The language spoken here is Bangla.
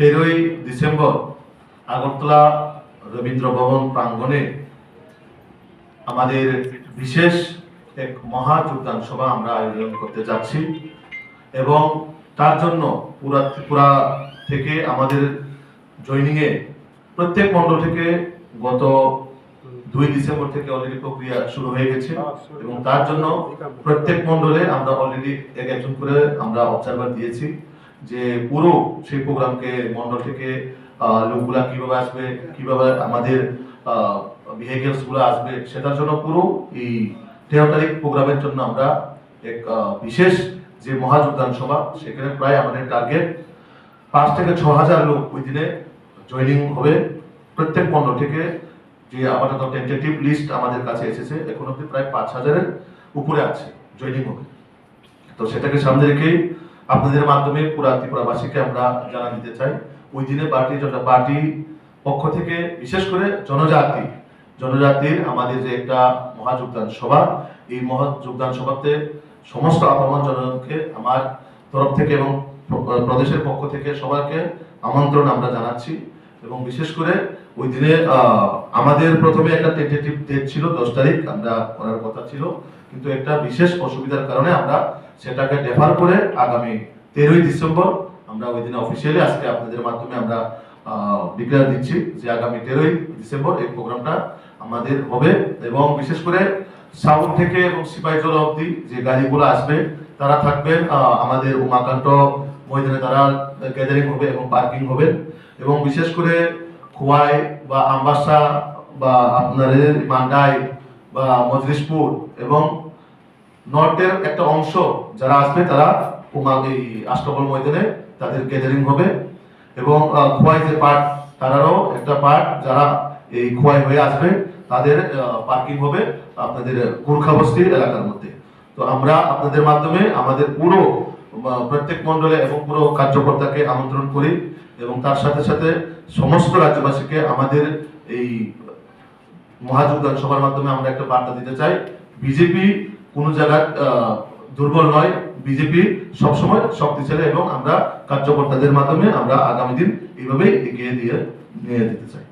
তেরোই ডিসেম্বর আগরতলা রবীন্দ্র ভবন প্রাঙ্গণে আমাদের বিশেষ এক মহা যোগদান সভা আমরা আয়োজন করতে যাচ্ছি এবং তার জন্য পুরা ত্রিপুরা থেকে আমাদের জয়নিংয়ে প্রত্যেক মণ্ডল থেকে গত দুই ডিসেম্বর থেকে অলরেডি প্রক্রিয়া শুরু হয়ে গেছে এবং তার জন্য প্রত্যেক মণ্ডলে আমরা অলরেডি এক একজন করে আমরা অবজারভার দিয়েছি। যে পুরো সেই প্রোগ্রামকে মণ্ডল থেকে লোকগুলা কীভাবে আসবে, কীভাবে আমাদের বিহেভিয়ার্সগুলো আসবে, সেটার জন্য পুরো এই তেরো তারিখ প্রোগ্রামের জন্য আমরা এক বিশেষ যে মহাযোগদান সভা, সেখানে প্রায় আমাদের টার্গেট পাঁচ থেকে ছ হাজার লোক ওই দিনে জয়নিং হবে। প্রত্যেক মণ্ডল থেকে যে আপাতত টেন্টেটিভ লিস্ট আমাদের কাছে এসেছে, এখন অব্দি প্রায় পাঁচ হাজারের উপরে আছে জয়নিং হবে। তো সেটাকে সামনে রেখেই আপনাদের মাধ্যমে পুরা ত্রিপুরাবাসীকে আমরা জানা দিতে চাই। ওই দিনে পার্টি পার্টি পক্ষ থেকে, বিশেষ করে জনজাতি, জনজাতির আমাদের যে একটা মহাযোগদান সভা, এই মহাযোগদান সভাতে সমস্ত আহ্বান জনগণকে, আমার তরফ থেকে এবং প্রদেশের পক্ষ থেকে সবাইকে আমন্ত্রণ আমরা জানাচ্ছি। এবং বিশেষ করে ওই দিনে আমাদের প্রথমে একটা টেন্টেটিভ ডেট ছিল দশ তারিখ, আমরা করার কথা ছিল। কিন্তু একটা বিশেষ অসুবিধার কারণে আমরা সেটাকে ডেফার করে আগামী তেরোই ডিসেম্বর আমরা ওই দিনে অফিসিয়ালি আজকে আপনাদের মাধ্যমে আমরা ডিক্লেয়ার দিচ্ছি যে আগামী তেরোই ডিসেম্বর এই প্রোগ্রামটা আমাদের হবে। এবং বিশেষ করে সাউথ থেকে এবং সিপাহীজলা অবধি যে গাড়িগুলো আসবে, তারা থাকবেন আমাদের উমাকান্ত ময়দানে তারা গ্যাদারিং হবে এবং পার্কিং হবে এবং বিশেষ করে খোয়াই বা আমবাসা বা আপনাদের মান্ডাই বা মজলিশপুর এবং নর্থের একটা অংশ যারা আসবে তারা এই আষ্টবল ময়দানে তাদের গ্যাদারিং হবে এবং খোয়াই যে পার্ট তারারও একটা পার্ট যারা এই খোয়াই হয়ে আসবে তাদের পার্কিং হবে আপনাদের গুর্খাবস্তি এলাকার মধ্যে। তো আমরা আপনাদের মাধ্যমে আমাদের পুরো প্রত্যেক মণ্ডলে এবং পুরো কার্যকর্তাকে আমন্ত্রণ করি এবং তার সাথে সাথে সমস্ত রাজ্যবাসীকে আমাদের এই মহাযোগদান সভার মাধ্যমে আমরা একটা বার্তা দিতে চাই। বিজেপি কোন জায়গায় দুর্বল নয়। বিজেপি সবসময় শক্তিশালী এবং আমরা কার্যকর্তাদের মাধ্যমে আমরা আগামী দিন এইভাবেই এগিয়ে দিয়ে নিয়ে যেতে চাই।